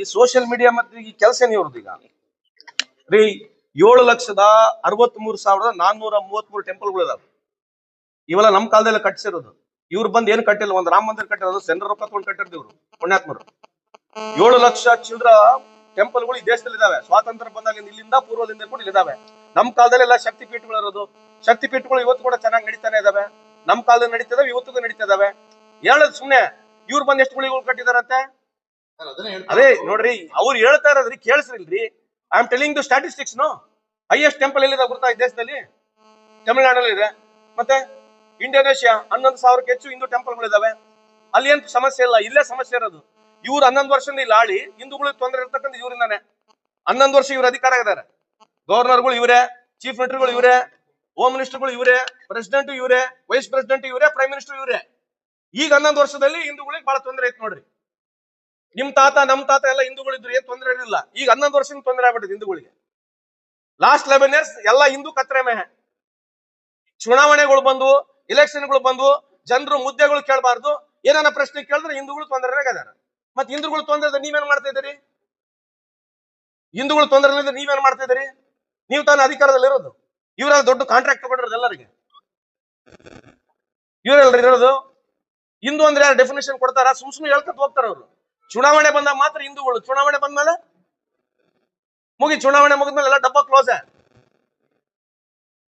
ಈ social media ಮತ್ತೆ ಈ ಕೆಲಸ ಇವ್ರದ್ದು ಈಗ? ರೀ, ಏಳು ಲಕ್ಷದ ಅರವತ್ ಮೂರು ಸಾವಿರದ ನಾನ್ನೂರ ಮೂವತ್ ಮೂರು ಟೆಂಪಲ್ಗಳು ಇದಾವೆ. ಇವೆಲ್ಲ ನಮ್ ಕಾಲದಲ್ಲಿ ಕಟ್ಟಿಸಿರೋದು. ಇವ್ರು ಬಂದ್ ಏನ್ ಕಟ್ಟಿಲ್ಲ, ಒಂದ್ ರಾಮ ಮಂದಿರ ಕಟ್ಟಿರೋದು ಸೆಂಟ್ರ್ ರೊಕ್ಕ ತಗೊಂಡು ಕಟ್ಟಿರೋದು ಇವ್ರು, ಪುಣ್ಯಾತ್ಮರು. ಏಳು ಲಕ್ಷ ಚಿಲ್ಡ್ರ ಟೆಂಪಲ್ಗಳು ಈ ದೇಶದಲ್ಲಿ ಇದಾವೆ. ಸ್ವಾತಂತ್ರ್ಯ ಬಂದಾಗ ಇಲ್ಲಿಂದ, ಪೂರ್ವದಿಂದ ಕೂಡ ಇಲ್ಲಿದಾವೆ. ನಮ್ ಕಾಲದಲ್ಲಿ ಎಲ್ಲ ಶಕ್ತಿ ಪೀಠಗಳು ಇರೋದು. ಶಕ್ತಿ ಪೀಠಗಳು ಇವತ್ತು ಕೂಡ ಚೆನ್ನಾಗಿ ನಡೀತಾನೆ ಇದಾವೆ. ನಮ್ ಕಾಲದಲ್ಲಿ ನಡೀತಿದಾವೆ, ಇವತ್ತಿಗೂ ನಡೀತಾ ಇದಾವೆ ಹೇಳೋದು ಸುಮ್ನೆ, ಇವ್ರು ಬಂದ್ ಎಷ್ಟು ಗುಳಿಗಳು ಕಟ್ಟಿದಾರಂತೆ? ಅದೇ ನೋಡ್ರಿ ಅವ್ರು ಹೇಳ್ತಾ ಇರೋದ್ರಿ ಕೇಳಿಸ್ರಿಲ್ರಿ. I am telling the statistics no. Highest temple ಎಲ್ಲಿದೆ ಗೊತ್ತಾ ಈ ದೇಶದಲ್ಲಿ? ತಮಿಳುನಾಡಲ್ಲಿ ಇದೆ. ಮತ್ತೆ ಇಂಡೋನೇಷ್ಯಾ ಹನ್ನೊಂದು ಸಾವಿರಕ್ಕೆ ಹೆಚ್ಚು ಹಿಂದೂ ಟೆಂಪಲ್ಗಳಿದಾವೆ ಅಲ್ಲಿ ಏನ್ ಸಮಸ್ಯೆ ಇಲ್ಲ ಇಲ್ಲೇ ಸಮಸ್ಯೆ ಇರೋದು. ಇವ್ರು ಹನ್ನೊಂದು ವರ್ಷದಿಂದ ಇಲ್ಲಿ ಆಳಿ ಹಿಂದೂಗಳಿಗೆ ತೊಂದರೆ ಇರ್ತಕ್ಕಂಥ ಇವರಿಂದಾನೆ. ಹನ್ನೊಂದು ವರ್ಷ ಇವ್ರ ಅಧಿಕಾರ ಆಗಿದ್ದಾರೆ ಗವರ್ನರ್ಗಳು ಇವರೇ ಚೀಫ್ ಮಿನಿಸ್ಟರ್ಗಳು ಇವರೇ ಹೋಮ್ ಮಿನಿಸ್ಟರ್ಗಳು ಇವರೇ ಪ್ರೆಸಿಡೆಂಟ್ ಇವರೇ ವೈಸ್ ಪ್ರೆಸಿಡೆಂಟ್ ಇವರೇ ಪ್ರೈಮ್ ಮಿನಿಸ್ಟರ್ ಇವರೇ. ಈಗ ಹನ್ನೊಂದು ವರ್ಷದಲ್ಲಿ ಹಿಂದೂಗಳಿಗೆ ಬಹಳ ತೊಂದರೆ ಐತೆ ನೋಡ್ರಿ. ನಿಮ್ ತಾತ, ನಮ್ ತಾತ ಎಲ್ಲ ಹಿಂದೂಗಳಿದ್ರು, ಏನ್ ತೊಂದರೆ ಇರಲಿಲ್ಲ. ಈಗ ಹನ್ನೊಂದು ವರ್ಷದಿಂದ ತೊಂದರೆ ಆಗ್ಬಿಟ್ಟಿದೆ ಹಿಂದೂಗಳಿಗೆ. ಲಾಸ್ಟ್ ಲೆವೆನ್ ಇಯರ್ಸ್ ಎಲ್ಲ ಹಿಂದೂ ಕತ್ರೆ ಮೆಹೆ ಚುನಾವಣೆಗಳು ಬಂದು ಇಲೆಕ್ಷನ್ಗಳು ಬಂದು ಜನರು ಮುದ್ದೆಗಳು ಕೇಳಬಾರ್ದು. ಏನಾನ ಪ್ರಶ್ನೆ ಕೇಳಿದ್ರೆ ಹಿಂದೂಗಳು ತೊಂದರೆ ಅದಾರ ಮತ್ತೆ ಹಿಂದೂಗಳು ತೊಂದರೆ ನೀವೇನ್ ಮಾಡ್ತಾ ಇದ್ದೀರಿ? ಹಿಂದೂಗಳು ತೊಂದರೆ ನೀವೇನ್ ಮಾಡ್ತಾ ಇದ್ದೀರಿ? ನೀವು ತಾನು ಅಧಿಕಾರದಲ್ಲಿ ಇರೋದು. ಇವ್ರ ದೊಡ್ಡ ಕಾಂಟ್ರಾಕ್ಟ್ ತಗೊಂಡಿರೋದು ಎಲ್ಲರಿಗೆ. ಇವರೆಲ್ಲರೂ ಇರೋದು. ಹಿಂದೂ ಅಂದ್ರೆ ಯಾರು ಡೆಫಿನೇಷನ್ ಕೊಡ್ತಾರ? ಸುಮ್ ಸುಮ್ಮನೆ ಹೇಳ್ಕೊತ ಹೋಗ್ತಾರ ಅವರು ಚುನಾವಣೆ ಬಂದಾಗ ಮಾತ್ರ ಹಿಂದೂಗಳು ಚುನಾವಣೆ ಬಂದ್ಮೇಲೆ ಮುಗಿ ಚುನಾವಣೆ ಮುಗಿದ್ಮೇಲೆ ಎಲ್ಲ ಡಬ್ಬ ಕ್ಲೋಸ್